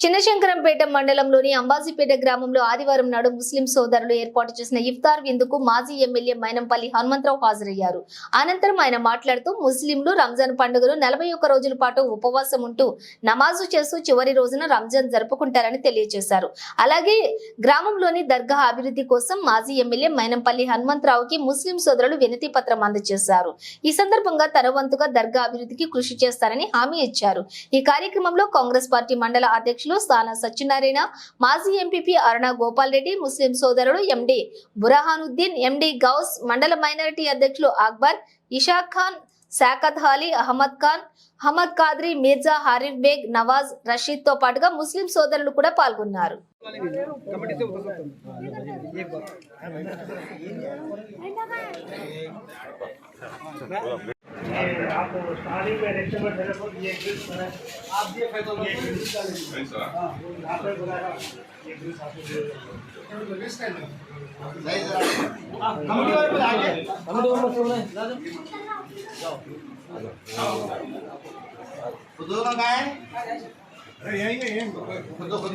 చిన్నశంకరంపేట మండలంలోని అంబాజీపేట గ్రామంలో ఆదివారం నాడు ముస్లిం సోదరులు ఏర్పాటు చేసిన ఇఫ్తార్ విందుకు మాజీ ఎమ్మెల్యే మైనంపల్లి హనుమంతరావు హాజరయ్యారు. అనంతరం ఆయన మాట్లాడుతూ ముస్లింలు రంజాన్ పండుగను నలభై ఒక్క రోజుల పాటు ఉపవాసం ఉంటూ నమాజు చేస్తూ చివరి రోజున రంజాన్ జరుపుకుంటారని తెలియజేశారు. అలాగే గ్రామంలోని దర్గా అభివృద్ధి కోసం మాజీ ఎమ్మెల్యే మైనంపల్లి హనుమంతరావుకి ముస్లిం సోదరులు వినతి పత్రం అందజేశారు. ఈ సందర్భంగా తన వంతుగా దర్గా అభివృద్ధికి కృషి చేస్తారని హామీ ఇచ్చారు. ఈ కార్యక్రమంలో కాంగ్రెస్ పార్టీ మండల అధ్యక్షులు స్థాన సత్యనారాయణ మాజీ ఎంపీపీ అరుణ గోపాల్ రెడ్డి ముస్లిం సోదరుడు ఎండి బురహానుద్దీన్ ఎండి గౌస్ మండల మైనారిటీ అధ్యక్షులు అక్బర్ ఇషాక్ ఖాన్ శాఖత్ అలీ అహ్మద్ ఖాన్ అహ్మద్ కాద్రి మీర్జా హారిఫ్ బేగ్ నవాజ్ రషీద్తో పాటుగా ముస్లిం సోదరులు కూడా పాల్గొన్నారు. आपको सारी में रेस्टोरेंट मेरे को ये ग्रिल्स बना आप ये फ़ायदा ये ग्रिल्स डालेंगे हाँ आपने बुलाया ये ग्रिल्स आपको तो वेस्ट है नहीं जरा कमेटी वाले पे आगे कमेटी वाले सुन ले जाओ जाओ खुद का क्या है अरे यहीं है यहीं खुद खुद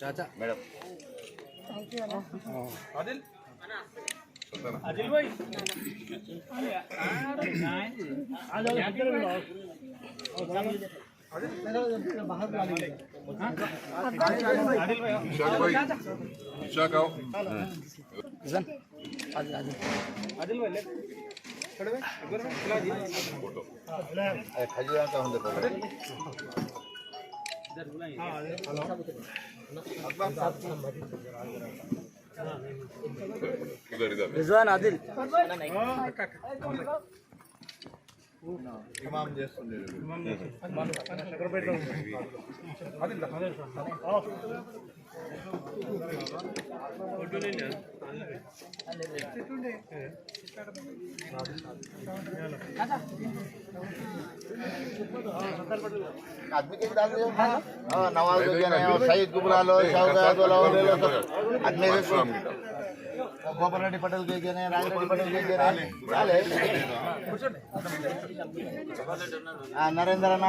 चाचा। मैडम। आदिल। आदिल भाई। आ जाओ आदिल भाई का రిజ్వాన్ అదిల్ ఇమాం చేస్తుంది అదిల్ గోపాలరెడ్డి పటేల్ గేనే రాజరెడ్డి పటేల్ గేనే రాలే నరేంద్ర అన్న